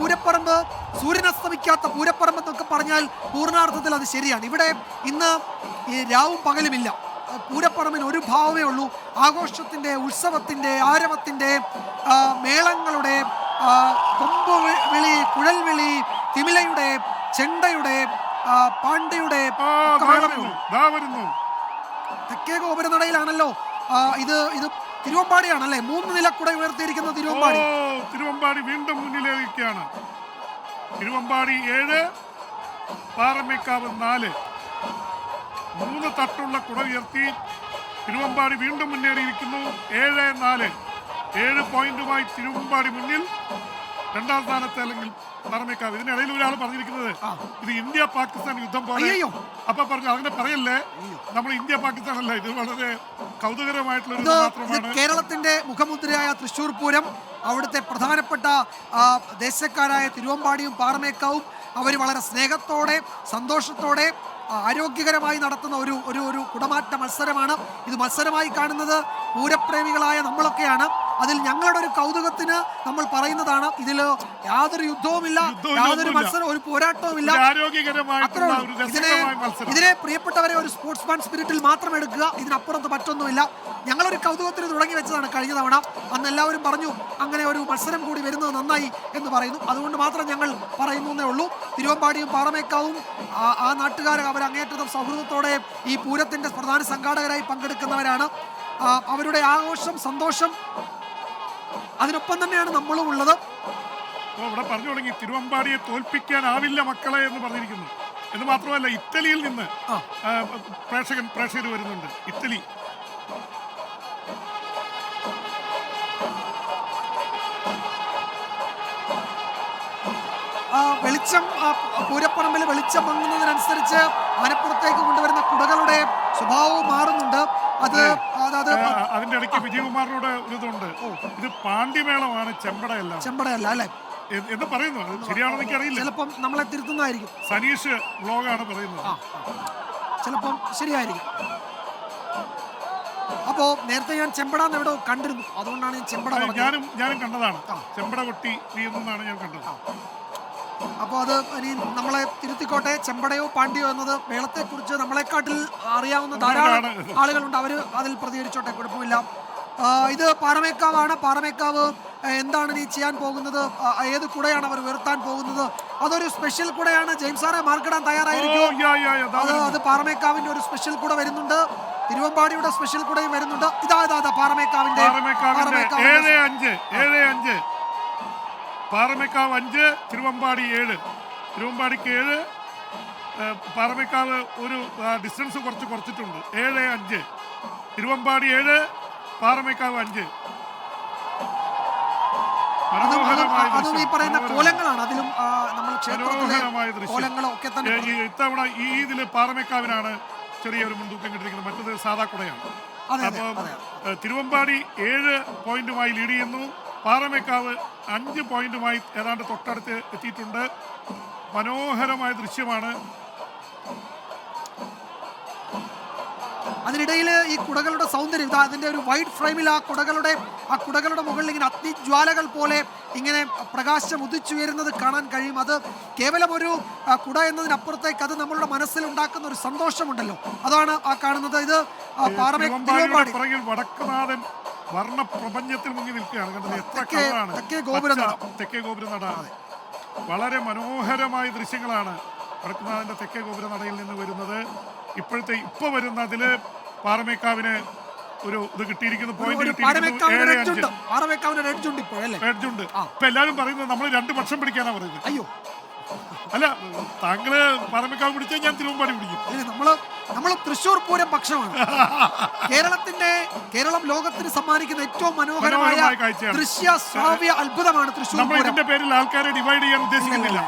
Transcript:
പൂരപ്പറമ്പ് സൂര്യൻ അസ്തമിക്കാത്ത പൂരപ്പറമ്പ് എന്നൊക്കെ പറഞ്ഞാൽ പൂർണാർത്ഥത്തിൽ അത് ശരിയാണ്. ഇവിടെ ഇന്ന് ഈ രാവും പകലുമില്ല. പൂരപ്പറമ്പിന് ഒരു ഭാവമേ ഉള്ളൂ. ആഘോഷത്തിന്റെ ഉത്സവത്തിന്റെ ആരവത്തിന്റെ മേളങ്ങളുടെ കൊമ്പ് വിളി കുഴൽ വിളി തിമിലയുടെ ചെണ്ടയുടെ പാണ്ഡയുടെ തെക്കേ ഗോപുരനടയിലാണല്ലോ ആ, ഇത് തിരുവമ്പാടിയാണല്ലേ? മൂന്ന് നിലക്കുട ഉയർത്തിയിരിക്കുന്ന ഓ തിരുവമ്പാടി തിരുവമ്പാടി വീണ്ടും മുന്നിലേക്കാണ് തിരുവമ്പാടി ഏഴ് പാറമേക്കാവ് നാല്. മൂന്ന് തട്ടുള്ള കുട ഉയർത്തി തിരുവമ്പാടി വീണ്ടും മുന്നേറിയിരിക്കുന്നു. ഏഴ് നാല്. ഏഴ് പോയിന്റുമായി തിരുവമ്പാടി മുന്നിൽ രണ്ടാം സ്ഥാനത്ത് അല്ലെങ്കിൽ നിർമ്മിക്കാതെ ഇതിനിടയിൽ ഒരാൾ പറഞ്ഞിരിക്കുന്നത് ഇത് ഇന്ത്യ പാകിസ്ഥാൻ യുദ്ധം പോലെ. അപ്പൊ പറഞ്ഞു അങ്ങനെ പറയല്ലേ? നമ്മൾ ഇന്ത്യ പാകിസ്ഥാൻ അല്ല ഇത് വളരെ കൗതുകരമായിട്ടുള്ള മാത്രമാണ്. കേരളത്തിന്റെ മുഖമുദ്രയായ തൃശൂർ പൂരം അവിടുത്തെ പ്രധാനപ്പെട്ട ദേശക്കാരായ തിരുവമ്പാടിയും പാറമേക്കാവും അവർ വളരെ സ്നേഹത്തോടെ സന്തോഷത്തോടെ ആരോഗ്യകരമായി നടത്തുന്ന ഒരു ഒരു ഒരു കുടമാറ്റ മത്സരമാണ്. ഇത് മത്സരമായി കാണുന്നത് പൂരപ്രേമികളായ നമ്മളൊക്കെയാണ്. അതിൽ ഞങ്ങളുടെ ഒരു കൗതുകത്തിന് നമ്മൾ പറയുന്നതാണ് ഇതിൽ യാതൊരു യുദ്ധവുമില്ല ഇല്ല യാതൊരു. മത്സരം ഒരു പോരാട്ടവുമില്ല. ഇതിനെ ഇതിനെ പ്രിയപ്പെട്ടവരെ ഒരു സ്പോർട്സ്മാൻ സ്പിരിറ്റിൽ മാത്രം എടുക്കുക. ഇതിനപ്പുറത്ത് മറ്റൊന്നുമില്ല. ഞങ്ങളൊരു കൗതുകത്തിന് തുടങ്ങി വെച്ചതാണ് കഴിഞ്ഞ തവണ. അന്ന് എല്ലാവരും പറഞ്ഞു അങ്ങനെ ഒരു മത്സരം കൂടി വരുന്നത് നന്നായി എന്ന് പറയുന്നു. അതുകൊണ്ട് മാത്രം ഞങ്ങൾ പറയുന്നേ ഉള്ളൂ. തിരുവമ്പാടിയും പാറമേക്കാവും ആ- നാട്ടുകാർ അവർ അങ്ങേറ്റം സൗഹൃദത്തോടെ ഈ പൂരത്തിന്റെ പ്രധാന സംഘാടകരായി പങ്കെടുക്കുന്നവരാണ്. അവരുടെ ആഘോഷം സന്തോഷം അതിനൊപ്പം തന്നെയാണ് നമ്മളും ഉള്ളത്. ഇവിടെ പറഞ്ഞു തുടങ്ങി തിരുവമ്പാടിയെ തോൽപ്പിക്കാനാവില്ല മക്കളെ എന്ന് പറഞ്ഞിരിക്കുന്നു. എന്ന് മാത്രമല്ല ഇറ്റലിയിൽ നിന്ന് പ്രേക്ഷകൻ പ്രേക്ഷകർ വരുന്നുണ്ട് ഇറ്റലി. വെളിച്ചം പൂരപ്പറമ്പിൽ വെളിച്ചം മങ്ങുന്നതിനനുസരിച്ച് ആനപ്പുറത്തേക്ക് കൊണ്ടുവരുന്ന കുടകളുടെ സ്വഭാവവും മാറുന്നുണ്ട്. അത് അതിന്റെ ഇടയ്ക്ക് വിജയകുമാറിനോട് ഒരു ഇതുണ്ട് ഇത് പാണ്ഡ്യമേളമാണ് ചെമ്പടയല്ല. ചെമ്പടയല്ല അല്ലെ? എന്ന് പറയുന്നു. ശരിയാണോ ശരിയാണെന്ന് എനിക്ക് അറിയില്ല. ചിലപ്പം നമ്മളെ തിരുത്തുന്നതായിരിക്കും. സനീഷ് വ്ലോഗാണ് പറയുന്നത്. ചിലപ്പം ശരിയായിരിക്കും. അപ്പോ നേരത്തെ ഞാൻ ചെമ്പടാന്ന് എവിടെ കണ്ടിരുന്നു. അതുകൊണ്ടാണ് ഞാൻ ചെമ്പട ഞാനും ഞാനും കണ്ടതാണ്. ചെമ്പട കൊട്ടി വീഴുന്നതാണ് ഞാൻ കണ്ടത്. അപ്പോൾ അത് ഇനി നമ്മളെ തിരുത്തിക്കോട്ടെ ചെമ്പടയോ പാണ്ഡ്യോ എന്നത് വേളത്തെക്കുറിച്ച് നമ്മളെക്കാട്ടിൽ അറിയാവുന്ന ധാരാളം ആളുകളുണ്ട്. അവർ അതിൽ പ്രതികരിച്ചോട്ടെ കുഴപ്പമില്ല. ഇത് പാറമേക്കാവാണ്. പാറമേക്കാവ് എന്താണ് നീ ചെയ്യാൻ പോകുന്നത്? ഏത് കുടയാണ് അവർ ഉയർത്താൻ പോകുന്നത്? അതൊരു സ്പെഷ്യൽ കുടയാണ്. ജെയിംസ് സാറെ മാർക്കിടാൻ തയ്യാറായിരിക്കും. അത്. അത് പാറമേക്കാവിന്റെ ഒരു സ്പെഷ്യൽ കൂടെ വരുന്നുണ്ട്. തിരുവമ്പാടിയുടെ സ്പെഷ്യൽ കൂടെയും വരുന്നുണ്ട്. ഇതാ ഇതാ ഇതാ പാറമേക്കാവിന്റെ പാറമേക്കാവിന്റെ പാറമേക്കാവ് അഞ്ച് തിരുവമ്പാടി ഏഴ്. തിരുവമ്പാടിക്ക് ഏഴ് പാറമേക്കാവ് ഒരു ഡിസ്റ്റൻസ് കുറച്ച് കുറച്ചിട്ടുണ്ട്. ഏഴ് അഞ്ച്. തിരുവമ്പാടി ഏഴ് പാറമേക്കാവ് അഞ്ച്. അതും അതും ഈ പറയുന്ന കോലങ്ങളാണ്. അതിലും നമ്മൾ ക്ഷേത്രത്തിലെ ഇത്തവണ ഈ ഇതിൽ പാറമേക്കാവിനാണ് ചെറിയൊരു മുൻതൂക്കം കിട്ടിയിരിക്കുന്നത്. മറ്റത് സാധാ കുടയാണ്. അപ്പം തിരുവമ്പാടി ഏഴ് പോയിന്റുമായി ലീഡ് ചെയ്യുന്നു. പാറമേക്കാവ് അഞ്ച് പോയിന്റുമായി ഏതാണ്ട് തൊട്ടടുത്ത് എത്തിയിട്ടുണ്ട്. മനോഹരമായ ദൃശ്യമാണ്. അതിനിടയിൽ ഈ കുടകളുടെ സൗന്ദര്യം ഇതാ അതിന്റെ ഒരു വൈഡ് ഫ്രെയിമിൽ ആ കുടകളുടെ ആ കുടകളുടെ മുകളിൽ ഇങ്ങനെ അഗ്നിജ്വാലകൾ പോലെ ഇങ്ങനെ പ്രകാശം ഉദിച്ചുയരുന്നത് കാണാൻ കഴിയും. അത് കേവലം ഒരു കുട എന്നതിനപ്പുറത്തേക്ക് അത് നമ്മളുടെ മനസ്സിൽ ഉണ്ടാക്കുന്ന ഒരു സന്തോഷമുണ്ടല്ലോ. അതാണ് ആ കാണുന്നത്. ഇത് പാറമേ തിരുവമ്പാടി വടക്കുനാഥൻ വർണ പ്രപഞ്ചത്തിൽ മുങ്ങി നിൽക്കുകയാണ്. കണ്ടത് എത്ര തെക്കേ- കളറാണ് തെക്കേ ഗോപുരനട. നട. വളരെ മനോഹരമായ ദൃശ്യങ്ങളാണ് വടക്കുനാഥന്റെ തെക്കേ ഗോപുര നടയിൽ നിന്ന് വരുന്നത്. ഇപ്പോഴത്തെ ഇപ്പൊ വരുന്ന അതിൽ പാറമേക്കാവിന് ഒരു ഇത് കിട്ടിയിരിക്കുന്നു. പോയിന്റ് കിട്ടിയിരിക്കുന്നു. എല്ലാവരും പറയുന്നത് നമ്മൾ രണ്ട് പക്ഷം പിടിക്കാനാ പറയുന്നത്. അയ്യോ. അല്ല താങ്കൾ പറമ്പിക്കാവ് പിടിച്ചാൽ ഞാൻ തിരുവമ്പാടി പിടിക്കും ഇല്ല, നമ്മൾ നമ്മൾ തൃശ്ശൂർ പൂരം പക്ഷമാണ് കേരളത്തിന്റെ കേരളം ലോകത്തിന് സമ്മാനിക്കുന്ന ഏറ്റവും മനോഹരമായ മനോഹരമായ കാഴ്ചയാണ്. ദൃശ്യ ശ്രാവ്യ അത്ഭുതമാണ് തൃശ്ശൂർ നമ്മൾ പൂരം ഇതിന്റെ പേരിൽ ആൾക്കാരെ ഡിവൈഡ് ചെയ്യാൻ ഉദ്ദേശിക്കുന്നില്ല.